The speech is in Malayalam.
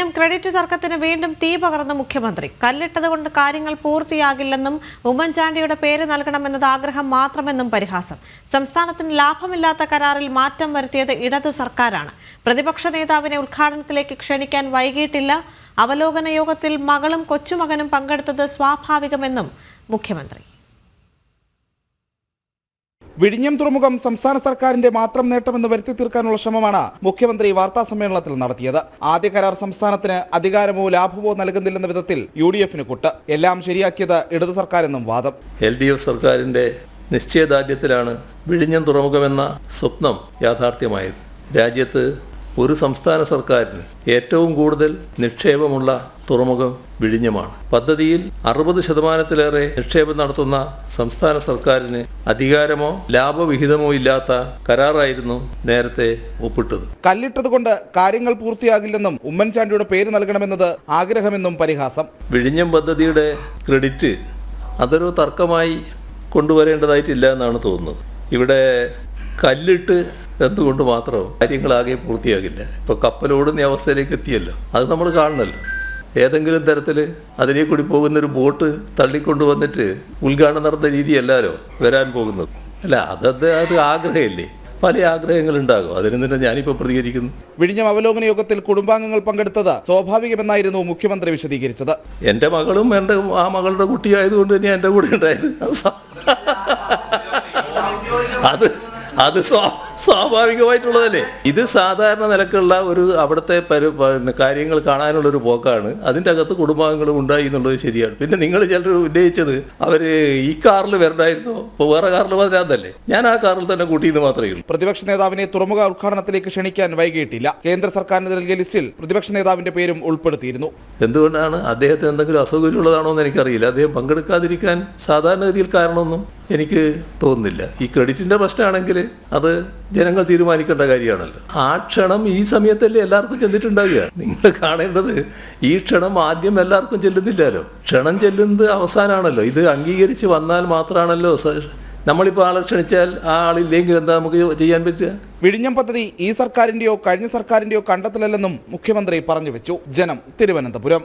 വിഴിഞ്ഞം ക്രെഡിറ്റ് തർക്കത്തിന് വീണ്ടും തീ പകർന്ന മുഖ്യമന്ത്രി. കല്ലിട്ടതുകൊണ്ട് കാര്യങ്ങൾ പൂർത്തിയാകില്ലെന്നും ഉമ്മൻചാണ്ടിയുടെ പേര് നൽകണമെന്നത് ആഗ്രഹം മാത്രമെന്നും പരിഹാസം. സംസ്ഥാനത്തിന് ലാഭമില്ലാത്ത കരാറിൽ മാറ്റം വരുത്തിയത് ഇടതു സർക്കാരാണ്. പ്രതിപക്ഷ നേതാവിനെ ഉദ്ഘാടനത്തിലേക്ക് ക്ഷണിക്കാൻ വൈകിട്ടില്ല അവലോകന യോഗത്തിൽ മകളും കൊച്ചുമകനും പങ്കെടുത്തത് സ്വാഭാവികമെന്നും മുഖ്യമന്ത്രി. വിഴിഞ്ഞം തുറമുഖം സംസ്ഥാന സർക്കാരിന്റെ മാത്രം നേട്ടമെന്ന് വരുത്തി തീർക്കാനുള്ള ശ്രമമാണ് മുഖ്യമന്ത്രി വാർത്താ സമ്മേളനത്തിൽ നടത്തിയത്. ആദ്യ കരാർ സംസ്ഥാനത്തിന് അധികാരമോ ലാഭമോ നൽകുന്നില്ലെന്ന വിധത്തിൽ യു ഡി എഫിന് കുട്ട്. എല്ലാം ശരിയാക്കിയത് ഇടതു സർക്കാരെന്നും വാദം. എൽ ഡി എഫ് സർക്കാരിന്റെ നിശ്ചയദാർഢ്യത്തിലാണ് വിഴിഞ്ഞം തുറമുഖമെന്ന സ്വപ്നം യാഥാർത്ഥ്യമായത്. രാജ്യത്ത് ഒരു സംസ്ഥാന സർക്കാരിന് ഏറ്റവും കൂടുതൽ നിക്ഷേപമുള്ള തുറമുഖം വിഴിഞ്ഞമാണ്. പദ്ധതിയിൽ അറുപത് ശതമാനത്തിലേറെ നിക്ഷേപം നടത്തുന്ന സംസ്ഥാന സർക്കാരിന് അധികാരമോ ലാഭവിഹിതമോ ഇല്ലാത്ത കരാറായിരുന്നു നേരത്തെ ഒപ്പിട്ടത്. കല്ലിട്ടതുകൊണ്ട് കാര്യങ്ങൾ പൂർത്തിയാകില്ലെന്നും ഉമ്മൻചാണ്ടിയുടെ പേര് നൽകണമെന്നത് ആഗ്രഹമെന്നും പരിഹാസം. വിഴിഞ്ഞം പദ്ധതിയുടെ ക്രെഡിറ്റ് അതൊരു തർക്കമായി കൊണ്ടുവരേണ്ടതായിട്ടില്ല എന്നാണ് തോന്നുന്നത്. ഇവിടെ കല്ലിട്ട് എന്തുകൊണ്ട് മാത്രം? കാര്യങ്ങളാകെ പൂർത്തിയാകില്ല. ഇപ്പോൾ കപ്പലോടുന്ന അവസ്ഥയിലേക്ക് എത്തിയല്ലോ. അത് നമ്മൾ കാണണമല്ലോ ഏതെങ്കിലും തരത്തിൽ അതിനെ കൂടി പോകുന്ന ഒരു ബോട്ട് തള്ളിക്കൊണ്ട് വന്നിട്ട് ഉദ്ഘാടനം നടന്ന രീതിയല്ലാരോ വരാൻ പോകുന്നത്? അല്ല അതത് അത് ആഗ്രഹമില്ലേ? പല ആഗ്രഹങ്ങളുണ്ടാകും അതിന് തന്നെ ഞാനിപ്പോൾ പ്രതികരിക്കുന്നു. വിഴിഞ്ഞം അവലോകന യോഗത്തിൽ കുടുംബാംഗങ്ങൾ പങ്കെടുത്തത് സ്വാഭാവികമെന്നായിരുന്നു മുഖ്യമന്ത്രി വിശദീകരിച്ചത്. എന്റെ മകളും എന്റെ ആ മകളുടെ കുട്ടിയായതുകൊണ്ട് തന്നെ എന്റെ കൂടെ ഉണ്ടായത്. അത് അത് അത് സ്വാ- സ്വാഭാവികമായിട്ടുള്ളതല്ലേ? ഇത് സാധാരണ നിലക്കുള്ള ഒരു അവിടുത്തെ പരി കാര്യങ്ങൾ കാണാനുള്ള ഒരു പോക്കാണ്. അതിന്റെ അകത്ത് കുടുംബാംഗങ്ങളും ഉണ്ടായി എന്നുള്ളത് ശരിയാണ്. പിന്നെ നിങ്ങൾ ചിലർ ഉന്നയിച്ചത് അവർ ഈ കാറിൽ വരണ്ടായിരുന്നോ? ഇപ്പോൾ വേറെ കാറിൽ വരാതല്ലേ ഞാൻ ആ കാറിൽ തന്നെ കൂട്ടിയെന്ന് മാത്രമേ ഉള്ളൂ. പ്രതിപക്ഷ നേതാവിനെ തുറമുഖ ഉദ്ഘാടനത്തിലേക്ക് ക്ഷണിക്കാൻ വൈകിട്ടില്ല കേന്ദ്ര സർക്കാരിന് നൽകിയ ലിസ്റ്റിൽ പ്രതിപക്ഷ നേതാവിന്റെ പേരും ഉൾപ്പെടുത്തിയിരുന്നു. എന്തുകൊണ്ടാണ് അദ്ദേഹത്തിന് എന്തെങ്കിലും അസൗകര്യമുള്ളതാണോ എന്ന് എനിക്കറിയില്ല. അദ്ദേഹം പങ്കെടുക്കാതിരിക്കാൻ സാധാരണഗതിയിൽ കാരണമൊന്നും എനിക്ക് തോന്നുന്നില്ല. ഈ ക്രെഡിറ്റിന്റെ പ്രശ്നമാണെങ്കിൽ അത് ജനങ്ങൾ തീരുമാനിക്കേണ്ട കാര്യമാണല്ലോ. ആ ക്ഷണം ഈ സമയത്തല്ലേ എല്ലാവർക്കും ചെന്നിട്ടുണ്ടാവുക. നിങ്ങൾ കാണേണ്ടത് ഈ ക്ഷണം ആദ്യം എല്ലാവർക്കും ചെല്ലുന്നില്ലല്ലോ. ക്ഷണം ചെല്ലുന്നത് അവസാനമാണല്ലോ ഇത് അംഗീകരിച്ച് വന്നാൽ മാത്രമാണല്ലോ നമ്മളിപ്പോൾ ആളെ ക്ഷണിച്ചാൽ ആ ആളില്ലെങ്കിൽ എന്താ നമുക്ക് ചെയ്യാൻ പറ്റുക? വിഴിഞ്ഞം പദ്ധതി ഈ സർക്കാരിന്റെയോ കഴിഞ്ഞ സർക്കാരിന്റെയോ കണ്ടെത്തലല്ലെന്നും മുഖ്യമന്ത്രി പറഞ്ഞു വെച്ചു. ജനം തിരുവനന്തപുരം.